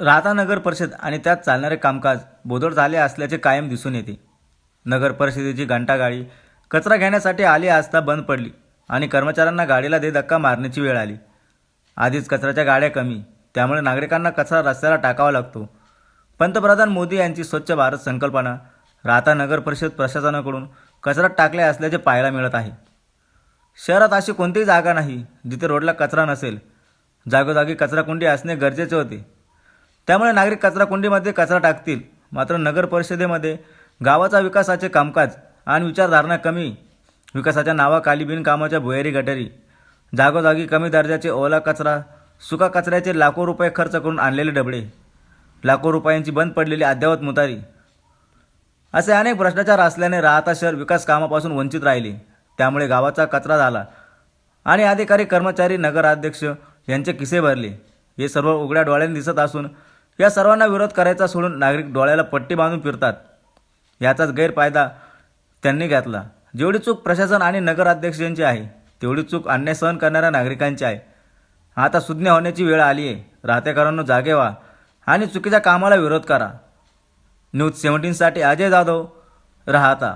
राहता नगर परिषद आणि त्यात चालणारे कामकाज बोदड झाले असल्याचे कायम दिसून येते. नगर परिषदेची घंटागाडी कचरा घेण्यासाठी आली असता बंद पडली आणि कर्मचाऱ्यांना गाडीला दे धक्का मारण्याची वेळ आली. आधीच कचऱ्याच्या गाड्या कमी त्यामुळे नागरिकांना कचरा रस्त्याला टाकावा लागतो. पंतप्रधान मोदी यांची स्वच्छ भारत संकल्पना राहता नगर परिषद प्रशासनाकडून कचरा टाकले असल्याचे पाहायला मिळत आहे. शहरात अशी कोणतीही जागा नाही जिथे रोडला कचरा नसेल. जागोजागी कचराकुंडी असणे गरजेचे होते. त्यामुळे नागरिक कचराकुंडीमध्ये कचरा टाकतील. मात्र नगर परिषदेमध्ये गावाचा विकासाचे कामकाज आणि विचारधारणा कमी विकासाच्या नावाखाली बिनकामाच्या भुयारी गटारी जागोजागी कमी दर्जाचे ओला कचरा सुका कचऱ्याचे लाखो रुपये खर्च करून आणलेले डबडे लाखो रुपयांची बंद पडलेली अद्ययावत मुतारी. असे अनेक भ्रष्टाचार असल्याने राहता शहर विकास कामापासून वंचित राहिले. त्यामुळे गावाचा कचरा झाला आणि अधिकारी कर्मचारी नगराध्यक्ष यांचे किसे भरले? हे सर्व उघड्या डोळ्यांनी दिसत असून या सर्वांना विरोध करायचा सोडून नागरिक डोळ्याला पट्टी बांधून फिरतात. याचाच गैरफायदा त्यांनी घेतला. जेवढी चूक प्रशासन आणि नगराध्यक्ष यांची आहे तेवढी चूक अन्याय सहन करणाऱ्या नागरिकांची आहे. आता सुज्ञ होण्याची वेळ आली आहे. राहतेकरांनो जागे व्हा आणि चुकीच्या कामाला विरोध करा. न्यूज सेव्हन्टीनसाठी अजय जाधव राहता.